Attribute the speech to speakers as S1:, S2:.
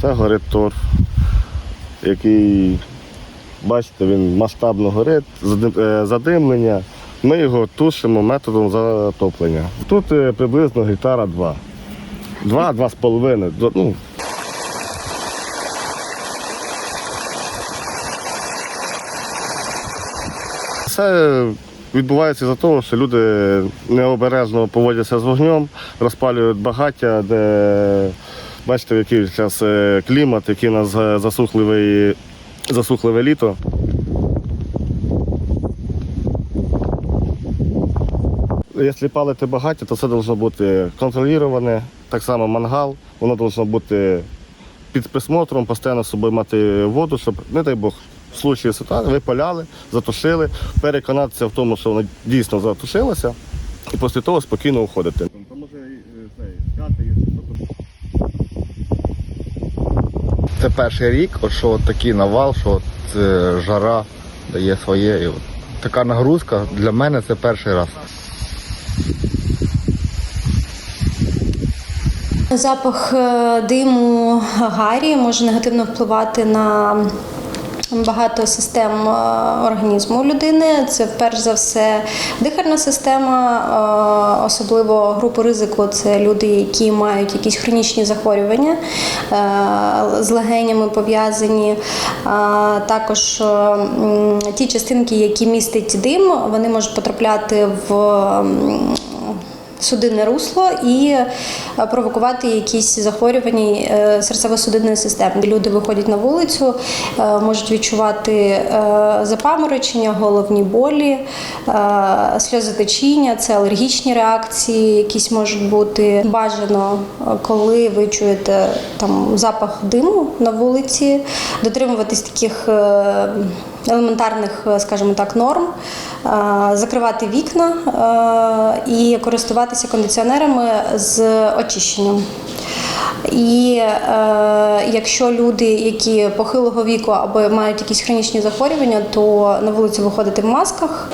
S1: Це горить торф, який, бачите, він масштабно горить, е, задимлення. Ми його тушимо методом затоплення. Тут е, приблизно гектара два. Два-два з половиною. Ну, Це відбувається за того, що люди необережно поводяться з вогнем, розпалюють багаття, де бачите, який зараз е, клімат, який у нас е, засухливий, засухливе літо. Якщо палити багаття, то це має бути контролюване, так само мангал, воно має бути під присмотром, постійно з собою мати воду, щоб, не дай Бог, в случаї ситуації ви паляли, затушили, переконатися в тому, що воно дійсно затушилося, і після того спокійно уходити.
S2: Це перший рік, от що от такий навал, що от, е, жара дає своє. І от така нагрузка для мене це перший раз.
S3: Запах е, диму гарі може негативно впливати на багато систем е, організму людини. Це перш за все дихальна система, е, особливо групу ризику це люди, які мають якісь хронічні захворювання е, з легенями пов'язані. Також ті частинки, які містять дим, вони можуть потрапляти в судинне русло і е, провокувати якісь захворювання е, серцево-судинної системи. Люди виходять на вулицю, е, можуть відчувати запаморочення, головні болі, сльозотечіння, це алергічні реакції, якісь можуть бути. Бажано, коли ви чуєте там запах диму на вулиці, дотримуватись таких. Елементарних, е, скажімо так, норм, е, закривати вікна е, і користуватися кондиціонерами з очищенням. І е, якщо люди, які похилого віку або мають якісь хронічні захворювання, то на вулицю виходити в масках.